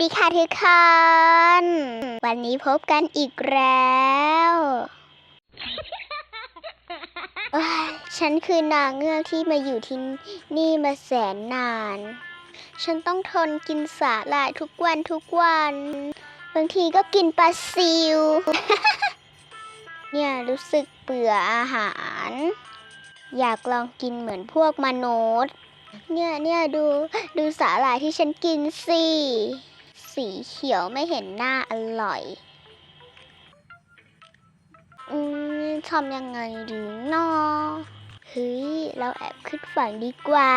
ดีค่ะทุกคน วันนี้พบกันอีกแล้วเอ้ยฉันคือนางเงือกที่มาอยู่ที่นี่มาแสนนาน ฉันต้องทนกินสาหร่ายทุกวันทุกวัน บางทีก็กินปลาซิว เนี่ยรู้สึกเบื่ออาหาร อยากลองกินเหมือนพวกมนุษย์เนี่ยเนี่ยดูดูสาหร่ายที่ฉันกินสิ สีเขียวไม่เห็นหน้าอร่อย อืมทำยังไงดีเนาะเฮ้ย เราแอบขึ้นฝั่งดีกว่า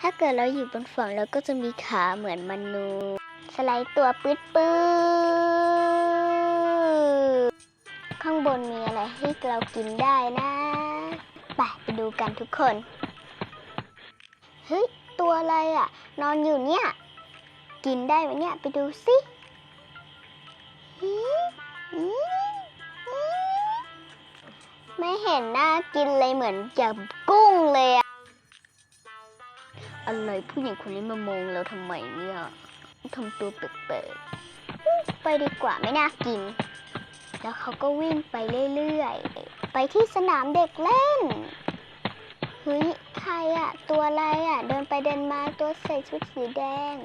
ถ้าเกิดเราอยู่บนฝั่งเราก็จะมีขาเหมือนมนุษย์สไลด์ตัวปื๊ดปื๊ดข้างบนมีอะไรให้เรากินได้นะไปไปดูกันทุกคน เฮ้ย ตัวอะไรอะ นอนอยู่เนี่ย กินได้ไหมเนี่ย ไปดูสิไม่เห็นน่ากินเลยเหมือนกับกุ้งเลยอะอะไรผู้หญิงคนนี้มามองเราทำไมเนี่ยทำตัวแปลกๆไปดีกว่าไม่น่ากิน แล้วเขาก็วิ่งไปเรื่อยๆ ไปที่สนามเด็กเล่นเฮ้ยใครอะตัวอะไรอะเดินไปเดินมาตัวใส่ชุดสีแดง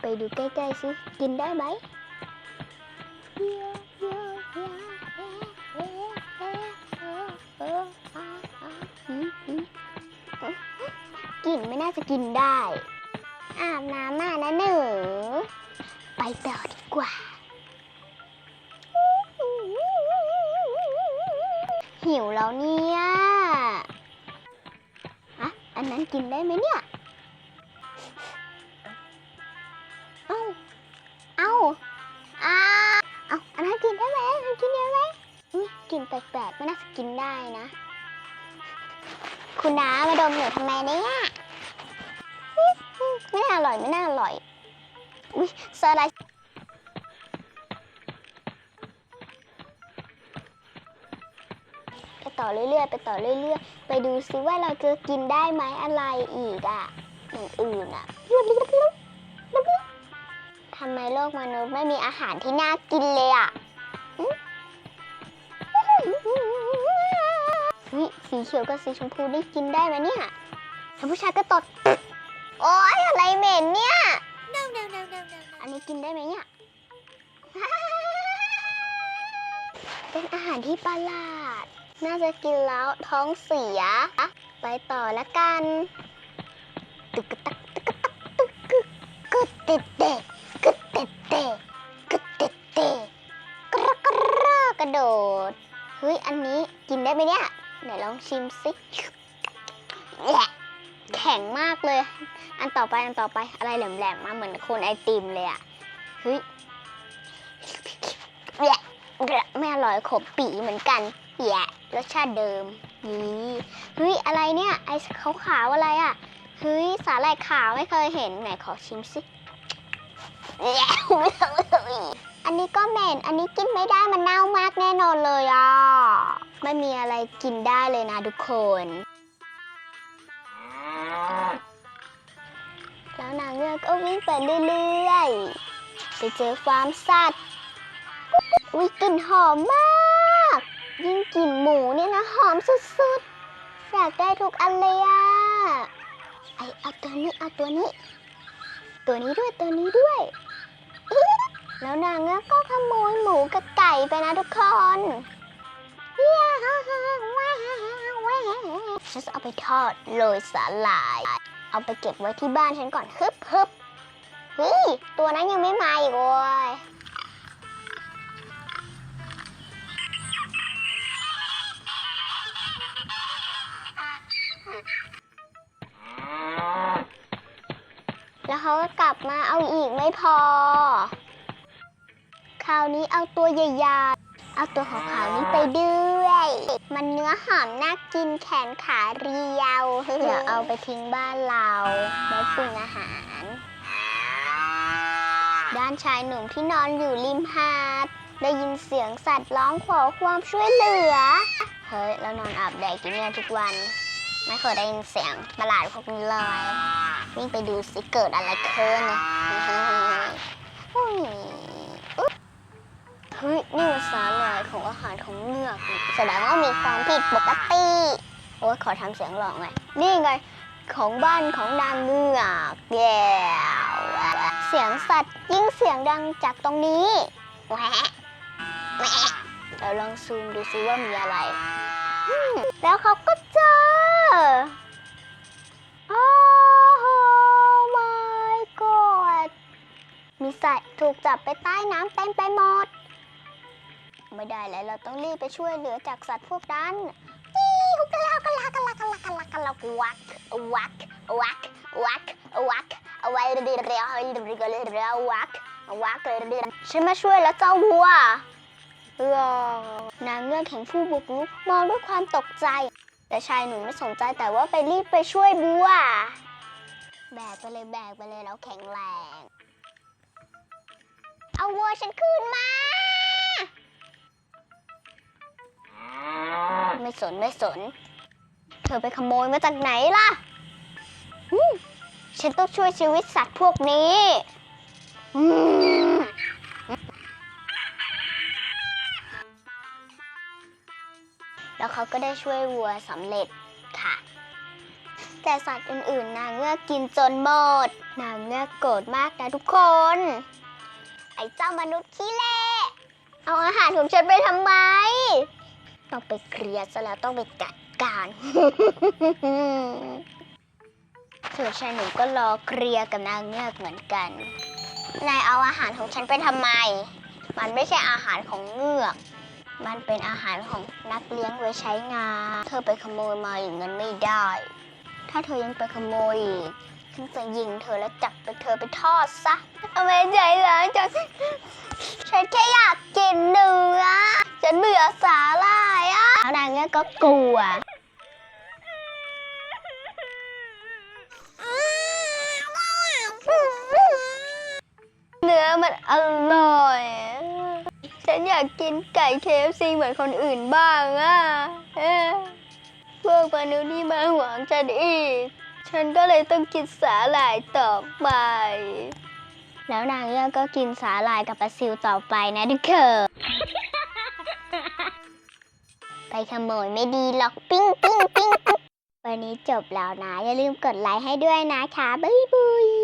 ไปดูใกล้ๆสิกินได้ไหมกินไม่น่าจะกินได้ อาบน้ำมานะหนูไปต่อดีกว่า หิวแล้วเนี่ยอะอันนั้นกินได้ไหมเนี่ย ลินแปลกๆ ไม่น่าจะกินได้นะ คุณน้ามาดมหนูทำไมเนี่ยไม่น่าอร่อยไม่น่าอร่อย อุ้ยสไลด์ไปต่อเรื่อยๆ ไปต่อเรื่อยๆ ไปดูซิว่าเราจะกินได้ไหมอะไรอีกอะอย่างอื่นอะทำไมโลกมนุษย์ไม่มีอาหารที่น่ากินเลยอะ หึเฮ้ยสีเขียวกับสีชมพูนี่กินได้ไหมเนี่ยถ้าผู้ชายก็ตด โอ๊ยอะไรเหม็นเนี่ย No, no, no, no, no, อันนี้กินได้ไหมเนี่ย เป็นอาหารที่ประหลาด น่าจะกินแล้วท้องเสีย ไปต่อละกัน ตึกกะตักตึกกะตักตึกกึกกึดเตะเตะกึดเตะเตะกึดเตะเตะกระกระกระโดด เฮ้ย อันนี้กินได้ไหมเนี่ย ไหนลองชิมสิแหละแข็งมากเลย อันต่อไปอันต่อไปอะไรแหลมๆมาเหมือนโคนไอติมเลยอะเฮ้ยแหละไม่อร่อยขบปีเหมือนกันแหละรสชาติเดิมนี่เฮ้ยอะไรเนี่ยไอขาวๆอะไรอะเฮ้ยสาหร่ายขาวไม่เคยเห็นไหนขอชิมสิแหละไม่เคยอันนี้ก็เหม็นอันนี้กินไม่ได้มันเน่ามากแน่นอนเลยอะ ไม่มีอะไรกินได้เลยนะทุกคน แล้วนางเงือกก็วิ่งไปเรื่อยๆไปเจอฟาร์มสัตว์อุ้ยกลิ่นหอมมาก ยิ่งกลิ่นหมูเนี่ยนะหอมสุดๆ อยากได้ทุกอันเลยอะไอเอาตัวนี้เอาตัวนี้ ตัวนี้ด้วยตัวนี้ด้วย แล้วนางเงือกก็ขโมยหมูกับไก่ไปนะทุกคน ฉันจะเอาไปทอดโรยสาหร่าย เอาไปเก็บไว้ที่บ้านฉันก่อนฮึบฮึบเฮ้ยตัวนั้นยังไม่มาอีกโว้ยแล้วเขาก็กลับมาเอาอีกไม่พอ คราวนี้เอาตัวใหญ่ๆ เอาตัวขาวๆนี้ไปด้วย มันเนื้อหอมน่ากินแขนขาเรียวเดี๋ยวเอาไปทิ้งบ้านเราไว้ปรุงอาหาร ด้านชายหนุ่มที่นอนอยู่ริมหาด ได้ยินเสียงสัตว์ร้องขอความช่วยเหลือ เฮ้ยแล้วนอนอาบแดดกินเนี่ยทุกวัน ไม่เคยได้ยินเสียงประหลาดพวกนี้เลยวิ่งไปดูสิเกิดอะไรขึ้น นะองอาหารของเงือกนี่แสดงว่ามีความผิดปกติ โอ้ยขอทำเสียงหลอกหน่อยนี่ไงของบ้านของนางเงือกแย่เสียงสัตว์ยิ่งเสียงดังจากตรงนี้แหวะแหวะเราลองซูมดูซิว่ามีอะไร แล้วเขาก็เจอ โอ้ my god มีสัตว์ถูกจับไปใต้น้ำเต็มไปหมด ไม่ได้แล้วเราต้องรีบไปช่วยเหลือจากสัตว์พวกนั้นนี่ฮุกกะลากะลากะลากะลากะลากะลาวักวักวักวักวักเอาไว้เรียเรียวเรียเรียวเรียววักวักเรียฉันมาช่วยแล้วเจ้าวัวนางเงือกแห่งผู้บุกรุกมองด้วยความตกใจ แต่ชายหนุ่มไม่สนใจแต่ว่าไปรีบไปช่วยบัวแบกไปเลยแบกไปเลยแล้วแข็งแรง เอาวัวฉันคืนมา สนไม่สน เธอไปขโมยมาจากไหนล่ะฉันต้องช่วยชีวิตสัตว์พวกนี้แล้วเขาก็ได้ช่วยวัวสำเร็จค่ะ แต่สัตว์อื่นๆ นางเงือกกินจนหมด นางเงือกโกรธมากนะทุกคน ไอ้เจ้ามนุษย์ขี้เละเอาอาหารของฉันไปทำไม ต้องไปเคลียร์ซะแล้วต้องไปจัดการส่วนชายหนุ่มก็รอเคลียร์กับนางเงือกเหมือนกัน นายเอาอาหารของฉันไปทำไม มันไม่ใช่อาหารของเงือก มันเป็นอาหารของนักเลี้ยงไว้ใช้งาน เธอไปขโมยมาอย่างนั้นไม่ได้ ถ้าเธอยังไปขโมยอีกฉันจะยิงเธอแล้วจับไปเธอไปทอดซะทำไมใจร้ายจังฉันแค่อยากกินเนื้อ ฉันเบื่อสาหร่ายอะ แล้วนางเงือกก็กลัวเนื้อมันอร่อย ฉันอยากกินไก่เคฟซีเหมือนคนอื่นบ้างอะเอ้อพวกมนุษย์นี่มาหวงฉันอีก ฉันก็เลยต้องกินสาหร่ายต่อไป แล้วนางเงือกก็กินสาหร่ายกับปลาซิวต่อไปนะทุกคน ขโมยไม่ดีหรอกปิ้งปิ้งปิ้งวันนี้จบแล้วนะ อย่าลืมกดไลค์ให้ด้วยนะคะบ๊ายบาย